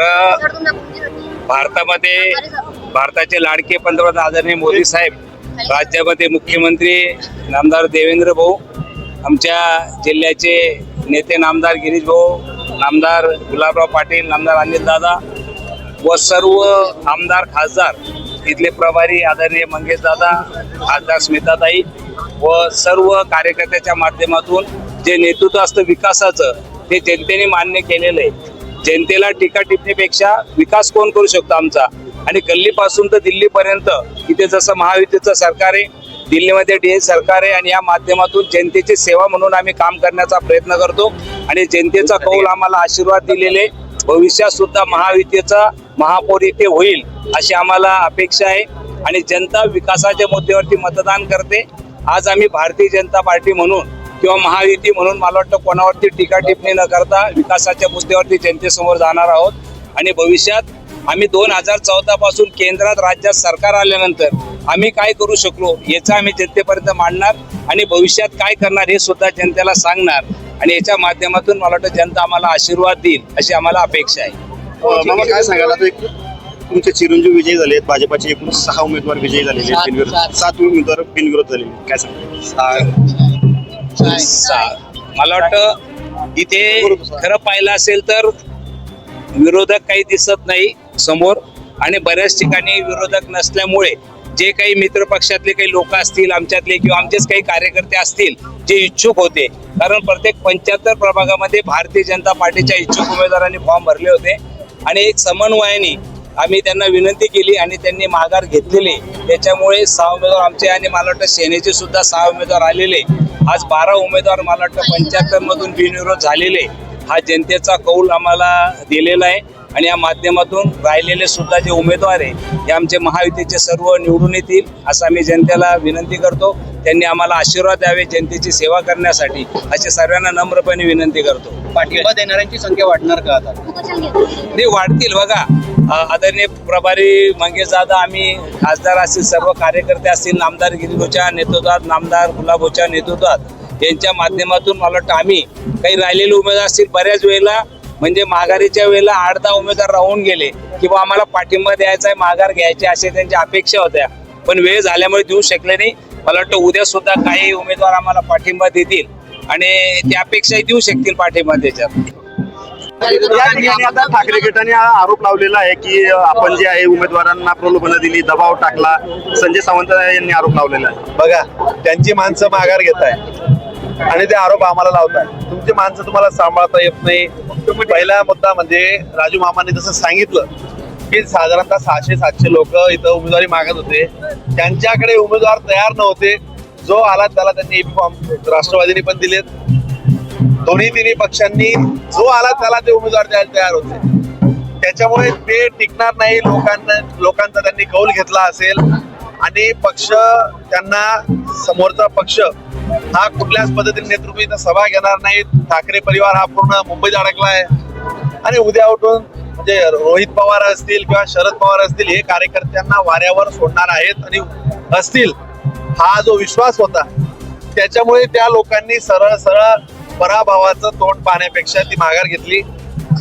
खरं भारतामध्ये भारताचे लाडके पंतप्रधान आदरणीय मोदी साहेब राज्यामध्ये मुख्यमंत्री नामदार देवेंद्र भाऊ आमच्या जिल्ह्याचे नेते नामदार गिरीश भाऊ नामदार गुलाबराव पाटील नामदार अनिल दादा व सर्व आमदार खासदार इथले प्रभारी आदरणीय मंगेश दादा खासदार स्मिताताई व सर्व कार्यकर्त्याच्या माध्यमातून जे नेतृत्व असतं विकासाचं ते जनतेने मान्य केलेलं आहे. जनतेला टीका टिपणीपेक्षा विकास कोण करू शकतो आमचा? आणि गल्लीपासून तर दिल्लीपर्यंत इथे जसं महायुतीचं सरकार आहे दिल्लीमध्ये डी सरकार आहे आणि या माध्यमातून जनतेची सेवा म्हणून आम्ही काम करण्याचा प्रयत्न करतो. आणि जनतेचा कौल आम्हाला आशीर्वाद दिलेले भविष्यात सुद्धा महायुतीचा महापौर इथे होईल अशी आम्हाला अपेक्षा आहे. आणि जनता विकासाच्या मुद्द्यावरती मतदान करते. आज आम्ही भारतीय जनता पार्टी म्हणून किंवा महायुती म्हणून मला वाटतं कोणावरती टीका टिप्पणी न करता विकासाच्या मुद्द्यावरती जनतेसमोर जाणार आहोत. आणि भविष्यात आम्ही दोन हजार चौदा पासून केंद्रात राज्यात सरकार आल्यानंतर आम्ही काय करू शकलो याचं आम्ही जनतेपर्यंत मांडणार आणि भविष्यात काय करणार हे सुद्धा जनतेला सांगणार. आणि याच्या माध्यमातून मला वाटतं जनता आम्हाला आशीर्वाद देईल अशी आम्हाला अपेक्षा आहे. मामा काय तुमचे चिरंजीव विजयी झाले आहेत. भाजपाचे एकूण सहा उमेदवार विजयी झालेले सात उमेदवार बिनविरोध झालेले. काय सांगाल? सा- मला वाटतं इथे खरं पाहिलं असेल तर विरोधक काही दिसत नाही समोर. आणि बऱ्याच ठिकाणी विरोधक नसल्यामुळे जे काही मित्र पक्षातले काही लोक असतील आमच्यातले किंवा आमचेच काही कार्यकर्ते असतील जे इच्छुक होते. कारण प्रत्येक पंच्याहत्तर प्रभागामध्ये भारतीय जनता पार्टीच्या इच्छुक उमेदवारांनी फॉर्म भरले होते. आणि एक समन्वयाने आम्ही त्यांना विनंती केली आणि त्यांनी माघार घेतलेली. त्याच्यामुळे सहा उमेदवार आमचे आणि मला वाटतं सेनेचे सुद्धा सहा उमेदवार आलेले. आज बारा उमेदवार मला वाटतं पंच्याहत्तर मधून बिनविरोध झालेले. हा जनतेचा कौल आम्हाला दिलेला आहे आणि या माध्यमातून राहिलेले सुद्धा जे उमेदवार आहे हे आमचे महायुतीचे सर्व निवडून येतील असं आम्ही जनतेला विनंती करतो. त्यांनी आम्हाला आशीर्वाद द्यावे जनतेची सेवा करण्यासाठी. अशी सर्वांना नम्रपणे विनंती करतो. पाठिंबा देणाऱ्यांची संख्या वाढणार का आता? ते वाढतील बघा. आदरणीय प्रभारी मंगेश दादा आम्ही खासदार असतील सर्व कार्यकर्ते असतील नामदार गिरीलोच्या नेतृत्वात नामदार गुलाबोच्या नेतृत्वात यांच्या माध्यमातून मला वाटतं आम्ही काही राहिलेले उमेदवार असतील बऱ्याच वेळेला म्हणजे माघारीच्या वेळेला आठ दहा उमेदवार राहून गेले किंवा आम्हाला पाठिंबा द्यायचा आहे माघार घ्यायची असे त्यांच्या अपेक्षा होत्या. पण वेळ झाल्यामुळे देऊ शकले नाही. मला वाटतं उद्या सुद्धा काही उमेदवार आम्हाला पाठिंबा देतील आणि त्या अपेक्षाही देऊ शकतील पाठिंबा त्याच्यात. या ठिकाणी आता ठाकरे गटाने हा आरोप लावलेला आहे की आपण जे आहे उमेदवारांना प्रलोभनं दिली दबाव टाकला. संजय सावंत यांनी आरोप लावलेला आहे. बघा त्यांची माणसं माघार घेत आहे आणि ते आरोप आम्हाला लावताय तुमची माणसं तुम्हाला सांभाळता येत नाही. पहिला मुद्दा म्हणजे राजू मामाने जसं सांगितलं की साधारणतः सहाशे सातशे लोक इथं उमेदवारी मागत होते. त्यांच्याकडे उमेदवार तयार नव्हते. जो आला त्याला त्यांनी फॉर्म राष्ट्रवादीने पण दिलेत. दोन्ही तिन्ही पक्षांनी जो आला त्याला ते उमेदवार द्यायला तयार होते. त्याच्यामुळे ते टिकणार नाही लोकांना लोकांचा त्यांनी कौल घेतला असेल. आणि पक्ष त्यांना समोरचा पक्ष हा कुठल्याच पद्धतीने नेतृत्व इथं सभा घेणार नाही ठाकरे परिवार हा पूर्ण मुंबईत अडकला आहे आणि उद्या उठून म्हणजे रोहित पवार असतील किंवा शरद पवार असतील हे कार्यकर्त्यांना वाऱ्यावर सोडणार आहेत आणि असतील हा जो विश्वास होता त्याच्यामुळे त्या लोकांनी सरळ सरळ पराभवाचं तोंड पाहण्यापेक्षा ती माघार घेतली.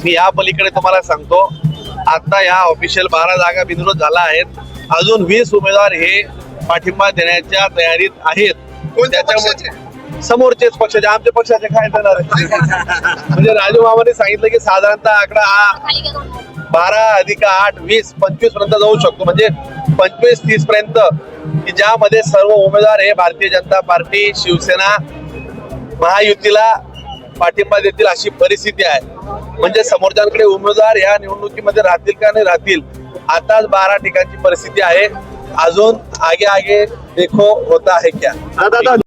मी या पलीकडे तुम्हाला सांगतो आता या ऑफिशियल बारा जागा बिनविरोध झाला आहेत. अजून वीस उमेदवार हे पाठिंबा देण्याच्या तयारीत आहेत. त्याच्यामुळे समोरचेच पक्षाचे आमच्या पक्षाचे काय देणार? म्हणजे राजू मामाने सांगितलं की साधारणतः आकडा हा बारा अधिक आठ वीस पंचवीसपर्यंत जाऊ शकतो. म्हणजे पंचवीस तीस पर्यंत. की ज्यामध्ये सर्व उमेदवार हे भारतीय जनता पार्टी शिवसेना महायुतीला पाठिंबा देतील अशी परिस्थिती आहे. म्हणजे समोरच्यांकडे उमेदवार या निवडणुकीमध्ये राहतील का नाही राहतील आताच बारा ठिकाणची परिस्थिती आहे. अजून आगे आगे देखो होता आहे क्या. दादा